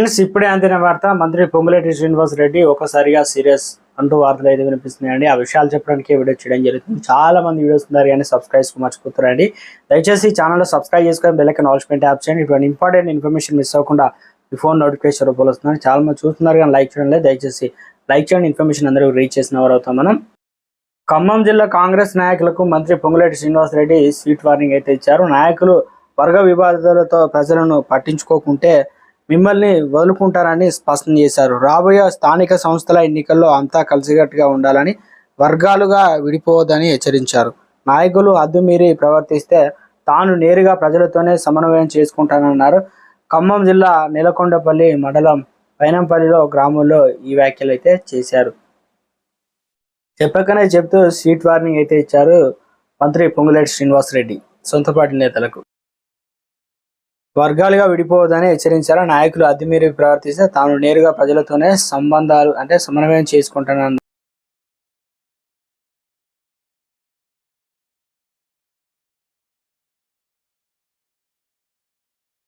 Friends ఇప్పుడే అందిన వార్త మంత్రి పొంగులేటి శ్రీనివాస్ రెడ్డి ఒకసారిగా సీరియస్ అంటూ వార్తలు అయితే వినిపిస్తున్నాయండి. ఆ విషయాలు చెప్పడానికి వీడియో చేయడం జరుగుతుంది. చాలా మంది వీడియోస్ ఉన్నారు కానీ సబ్స్క్రైబ్ మర్చిపోతున్నారండి. దయచేసి ఛానల్లో సబ్స్క్రైబ్ చేసుకొని బెల్లైకన్ నాలెడ్జ్మెంట్ యాప్ చేయండి. ఇటువంటి ఇంపార్టెంట్ ఇన్ఫర్మేషన్ మిస్ అవ్వకుండా మీ ఫోన్ నోటిఫికేషన్ రూపంలో వస్తున్నారు చాలా మంది చూస్తున్నారు కానీ లైక్ చేయడం లేదు. దయచేసి లైక్ చేయండి. ఇన్ఫర్మేషన్ అందరూ రీచ్ చేసిన వారు అవుతాం మనం. ఖమ్మం జిల్లా కాంగ్రెస్ నాయకులకు మంత్రి పొంగులేటి శ్రీనివాస్ రెడ్డి స్వీట్ వార్నింగ్ అయితే ఇచ్చారు. నాయకులు వర్గ వివాదాలతో ప్రజలను పట్టించుకోకుంటే మిమ్మల్ని వదులుకుంటారని స్పష్టం చేశారు. రాబోయే స్థానిక సంస్థల ఎన్నికల్లో అంతా కలిసికట్టుగా ఉండాలని వర్గాలుగా విడిపోవద్దని హెచ్చరించారు. నాయకులు అద్దుమీరి ప్రవర్తిస్తే తాను నేరుగా ప్రజలతోనే సమన్వయం చేసుకుంటానన్నారు. ఖమ్మం జిల్లా నెలకొండపల్లి మండలం పైనంపల్లిలో గ్రామంలో ఈ వ్యాఖ్యలు అయితే చేశారు. చెప్పకనే చెప్తూ సీట్ వార్నింగ్ అయితే ఇచ్చారు మంత్రి పొంగులేటి శ్రీనివాస్ రెడ్డి నేతలకు. వర్గాలుగా విడిపోవద్దని హెచ్చరించారు. నాయకులు అద్దుమీరి ప్రవర్తిస్తే తాను నేరుగా ప్రజలతోనే సంబంధాలు అంటే సమన్వయం చేసుకుంటానన్నారు.